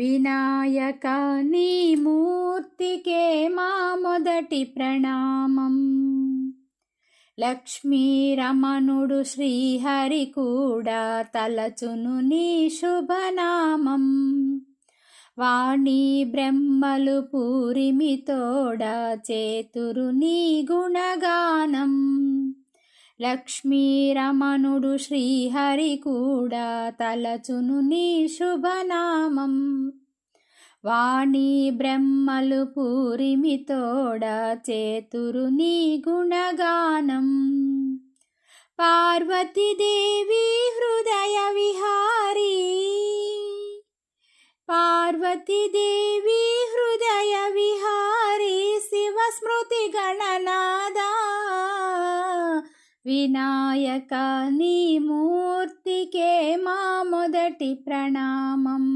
వినాయక నీ మూర్తికే మా మొదటి ప్రణామం. లక్ష్మీరమణుడు శ్రీహరి కూడా తలచును నీ శుభనామం. వాణి బ్రహ్మలు పూరిమితోడ చేతురు నీ గుణగానం. లక్ష్మీరమణుడు శ్రీహరి కూడా తలచును నీ శుభనామం. వాణి బ్రహ్మలు పూరిమితోడ చేతురు నీ గుణగానం. పార్వతీదేవి వినాయక నీ మూర్తికే మా మొదటి ప్రణామం.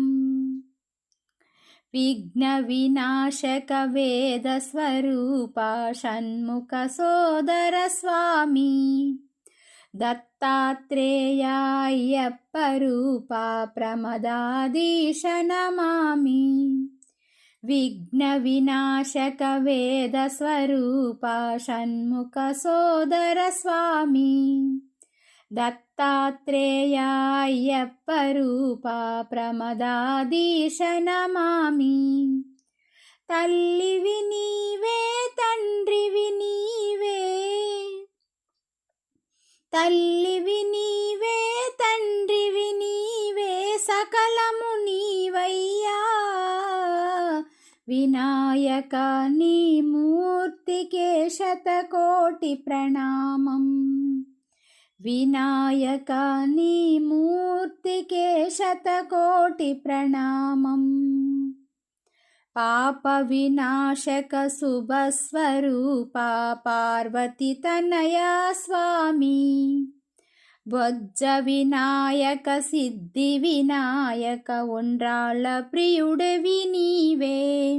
విఘ్న వినాశక వేద స్వరూప షణ్ముఖ సోదర స్వామి. దత్తాత్రేయాయ్యప్ప రూప ప్రమదాదీశ నమామి. విఘ్న వినాశక వేద స్వరూప షణ్ముఖ సోదర స్వామి. దత్తాత్రేయాయ్యప్ప రూప ప్రమదాదీశ నమామి. తల్లివి నీవే తండ్రివి నీవే. తల్లివి నీవే తండ్రివి నీవే సకలము विनायकानि मूर्तिके शतकोटिप्रणामम् विनायकानि मूर्तिके शतकोटिप्रणामम् पापविनाशकसुभस्वरूपा पार्वतीतनया स्वामी। బొజ్జ వినాయక సిద్ధి వినాయక ఉండ్రాళ్ళ ప్రియుడవి నీవే.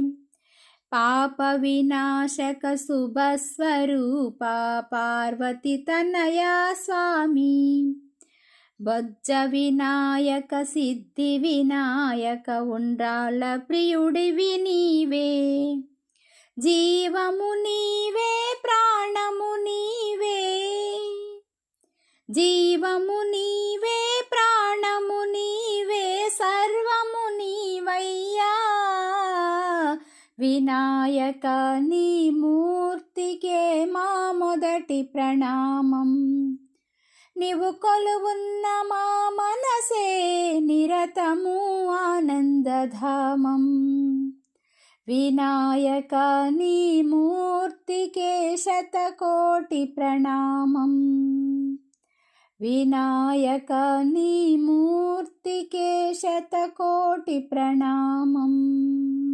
పాప వినాశక శుభస్వరూప పార్వతి తనయా స్వామి. బొజ్జ వినాయక సిద్ధి వినాయక ఉండ్రాళ్ళ ప్రియుడివి నీవే. జీవము నీవే ప్రాణము నీవే. జీవము నీవే ప్రాణము నీవే సర్వము నీవయ్యా. వినాయక నీ మూర్తికే మా మొదటి ప్రణామం. నీవు కొలువున్న మా మనసే నిరతము ఆనందధామం. వినాయక నీ మూర్తికే శతకోటి ప్రణామం. विनायकनिमूर्तिके शतकोटिप्रणामम्